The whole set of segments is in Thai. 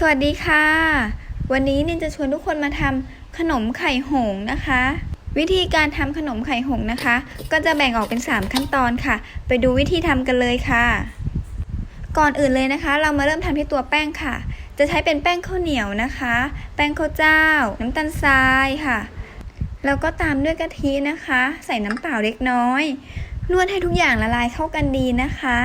สวัสดีค่ะ วันนี้นินจะชวนทุกคนมาทำขนมไข่หงนะคะ วิธีการทำขนมไข่หงนะคะ ก็จะแบ่งออกเป็น 3 ขั้นตอนค่ะ ไปดูวิธีทำกันเลยค่ะ ก่อนอื่นเลยนะคะ เรามาเริ่มทำที่ตัวแป้งค่ะ จะใช้เป็นแป้งข้าวเหนียวนะคะ แป้งข้าวเจ้า น้ำตาลทรายค่ะ แล้วก็ตามด้วยกะทินะคะ ใส่น้ำเปล่าเล็กน้อย นวดให้ทุกอย่างละลายเข้ากันดีนะคะ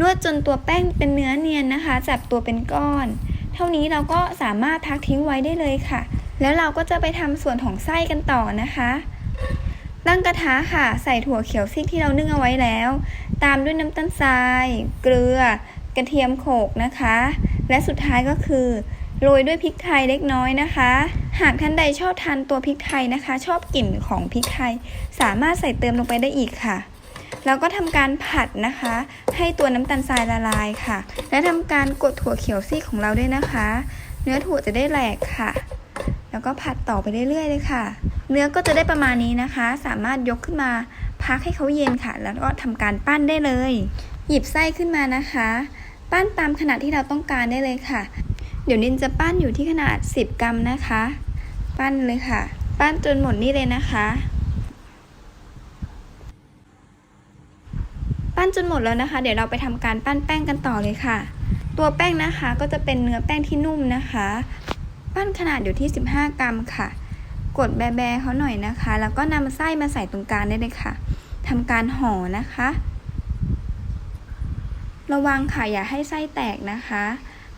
นวดจนตัวแป้งเป็นเนื้อเนียนนะคะ จับตัวเป็นก้อน เท่านี้เราก็สามารถพักทิ้งไว้ได้เลยค่ะ แล้วเราก็จะไปทำส่วนของไส้กันต่อนะคะตั้งกระทะค่ะ ใส่ถั่วเขียวซีกที่เรานึ่งเอาไว้แล้ว ตามด้วยน้ำตาลทราย เกลือ กระเทียมโขกนะคะ และสุดท้ายก็คือโรยด้วยพริกไทยเล็กน้อยนะคะ หากท่านใดชอบทานตัวพริกไทยนะคะ ชอบกลิ่นของพริกไทย สามารถใส่เติมลงไปได้อีกค่ะ แล้วก็ทำการผัดนะคะ ให้ตัวน้ำตาลทรายละลายค่ะ และทำการกดถั่วเขียวซีกของเราด้วยนะคะ เนื้อถั่วจะได้แหลกค่ะ แล้วก็ผัดต่อไปเรื่อยๆเลยค่ะ เนื้อก็จะได้ประมาณนี้นะคะ สามารถยกขึ้นมาพักให้เขาเย็นค่ะ แล้วก็ทำการปั้นได้เลย หยิบไส้ขึ้นมานะคะ ปั้นตามขนาดที่เราต้องการได้เลยค่ะ เดี๋ยวนินจะปั้นอยู่ที่ขนาด 10 กรัมนะคะ ปั้นเลยค่ะ ปั้นจนหมดนี่เลยนะคะ ปั้ นจนหมดแล้วนะคะ เดี๋ยวเราไปทำการปั้นแป้งกันต่อเลยค่ะ ตัวแป้งนะคะก็จะเป็นเนื้อแป้งที่นุ่มนะคะ ปั้นขนาดอยู่ที่ 15 กรัมค่ะ กดแบๆเขาหน่อยนะคะ แล้วก็นำไส้มาใส่ตรงกลางได้เลยค่ะทำการห่อนะคะ ระวังค่ะอย่าให้ไส้แตกนะคะ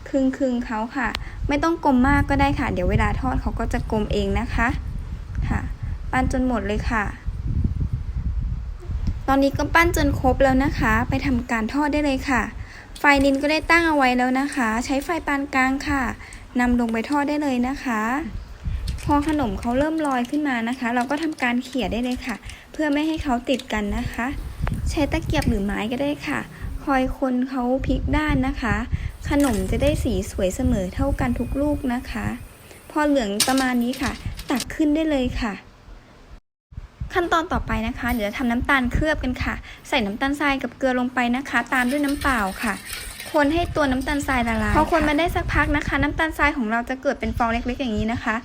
ครึ่งครึ่งๆเขาค่ะ ไม่ต้องกลมมากก็ได้ค่ะ เดี๋ยวเวลาทอดเขาก็จะกลมเองนะคะค่ะ ปั้นจนหมดเลยค่ะ ตอนนี้ก็ปั้นจนครบแล้วนะคะ ไปทำการทอดได้เลยค่ะ ไฟนินก็ได้ตั้งเอาไว้แล้วนะคะ ใช้ไฟปานกลางค่ะนำลงไปทอดได้เลยนะคะ พอขนมเขาเริ่มลอยขึ้นมานะคะ เราก็ทำการเขี่ยได้เลยค่ะ เพื่อไม่ให้เขาติดกันนะคะ ใช้ตะเกียบหรือไม้ก็ได้ค่ะ คอยคนเขาพลิกด้านนะคะ ขนมจะได้สีสวยเสมอเท่ากันทุกลูกนะคะ พอเหลืองประมาณนี้ค่ะ ตักขึ้นได้เลยค่ะ ขั้นตอนต่อไปนะคะ เดี๋ยวจะทำน้ำตาลเคลือบกันค่ะ ใส่น้ำตาลทรายกับเกลือลงไปนะคะ ตามด้วยน้ำเปล่าค่ะ คนให้ตัวน้ำตาลทรายละลายพอคนมาได้สักพักนะคะ น้ำตาลทรายของเราจะเกิดเป็นฟองเล็กๆ อย่างนี้นะคะ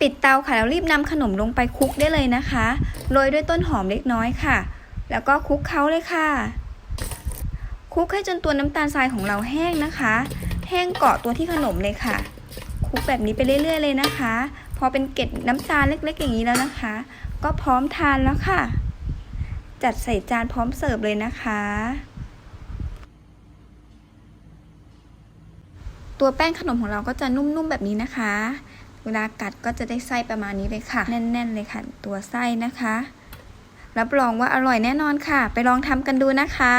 ปิดเตาค่ะแล้วรีบนำขนมลงไปคลุกได้เลยนะคะโรยด้วยต้นหอมเล็กน้อยค่ะ แล้วก็คลุกเคล้าเลยค่ะคลุกให้จนตัวน้ำตาลทรายของเราแห้งนะคะ แห้งเกาะตัวที่ขนมเลยค่ะคลุกแบบนี้ไปเรื่อย ๆ เลยนะคะ พอเป็นเกล็ดน้ำตาลเล็ก ๆ อย่างนี้แล้วนะคะ ก็พร้อมทานแล้วค่ะ จัดใส่จานพร้อมเสิร์ฟเลยนะคะ ตัวแป้งขนมของเราก็จะนุ่มๆแบบนี้นะคะ เวลากัดก็จะได้ไส้ประมาณนี้เลยค่ะ แน่น ๆ เลยค่ะ ตัวไส้นะคะ รับรองว่าอร่อยแน่นอนค่ะ ไปลองทำกันดูนะคะ